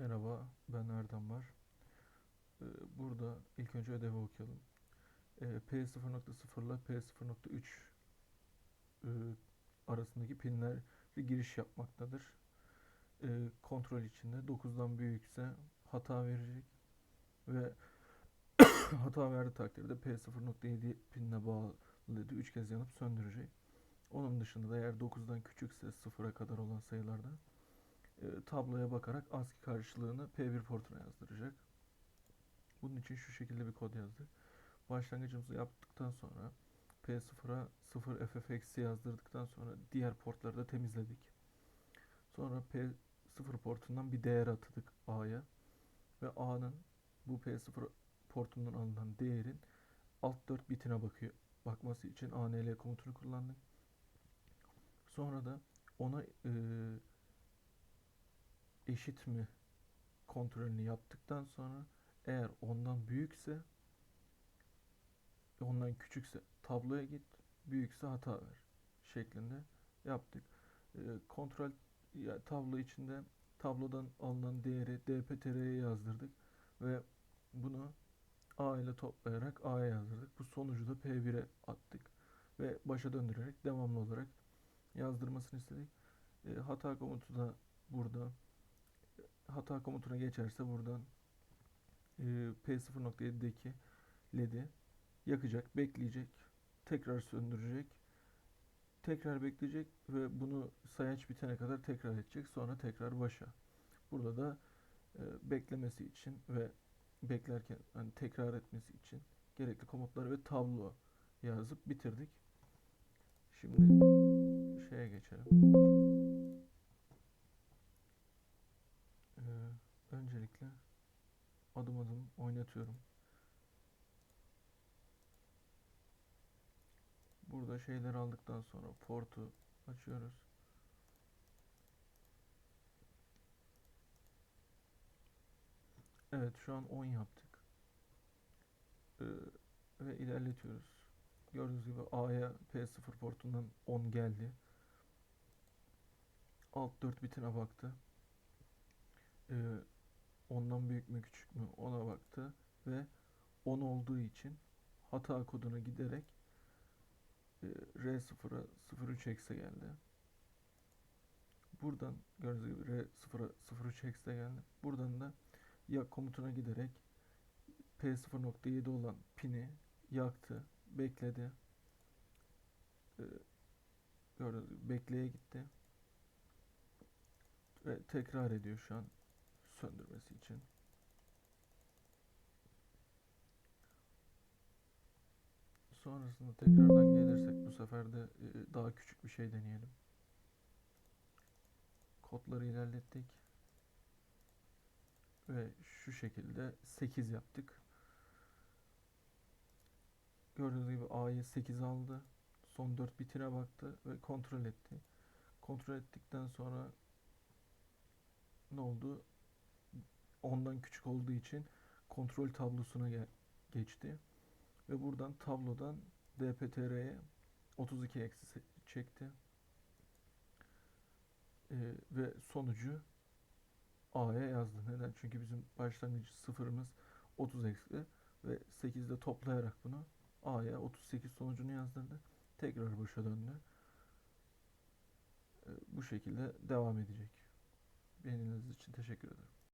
Merhaba, ben Erdem var. Ee, Burada ilk önce ödevi okuyalım. Ee, P0.0 ile P0.3 e, arasındaki pinler giriş yapmaktadır. Ee, Kontrol içinde 9'dan büyükse hata verecek ve hata verdiği takdirde P0.7 pinine bağlı 3 kez yanıp söndürecek. Onun dışında da eğer 9'dan küçükse 0'a kadar olan sayılarda e, tabloya bakarak ASCII karşılığını P1 portuna yazdıracak. Bunun için şu şekilde bir kod yazdık. Başlangıcımızı yaptıktan sonra P0'a 0 FF eksi yazdırdıktan sonra diğer portları da temizledik. Sonra P0 portundan bir değer atadık A'ya ve A'nın bu P0 portundan alınan değerin alt 4 bitine bakıyor. Bakması için ANL komutunu kullandık. Sonra da ona e, eşit mi kontrolünü yaptıktan sonra eğer ondan büyükse ondan küçükse tabloya git büyükse hata ver şeklinde yaptık. E, kontrol ya, tablo içinde tablodan alınan değeri dptr'ye yazdırdık ve bunu a ile toplayarak a'ya yazdırdık. Bu sonucu da p1'e attık ve başa döndürerek devamlı olarak yazdırmasını istedik. E, hata komutu da burada hata komutuna geçerse buradan e, P0.7'deki LED'i yakacak, bekleyecek, tekrar söndürecek, tekrar bekleyecek ve bunu sayaç bitene kadar tekrar edecek. Sonra tekrar başa. Burada da e, beklemesi için ve beklerken hani tekrar etmesi için gerekli komutları ve tablo yazıp bitirdik. Şimdi şeye geçelim. Ee, öncelikle adım adım oynatıyorum. Burada şeyler aldıktan sonra portu açıyoruz. Evet şu an 10 yaptık. Ee, ve ilerletiyoruz. Gördüğünüz gibi A'ya P0 portundan 10 geldi. Alt 4 bitine baktı. Ee, ondan büyük mü küçük mü ona baktı ve 10 olduğu için hata koduna giderek e, R0'a 03 eksi geldi. Buradan gördüğünüz gibi R0'a 03 eksi geldi. Buradan da yak komutuna giderek P0.7 olan pini yaktı, bekledi. Ee, gördüğünüz gibi bekleye gitti. Ve tekrar ediyor şu an söndürmesi için. Sonrasında tekrardan gelirsek bu sefer de e, daha küçük bir şey deneyelim. Kodları ilerlettik. Ve şu şekilde 8 yaptık. Gördüğünüz gibi A'yı 8 aldı. Son 4 bitine baktı ve kontrol etti. Kontrol ettikten sonra ne oldu? Ondan küçük olduğu için kontrol tablosuna gel geçti. Ve buradan tablodan dptr'ye 32 eksi çekti. Ee, ve sonucu A'ya yazdı. Neden? Çünkü bizim başlangıç sıfırımız 30 eksi ve 8'de toplayarak bunu A'ya 38 sonucunu yazdırdı. Tekrar başa döndü. Ee, bu şekilde devam edecek. Beğeniniz için teşekkür ederim.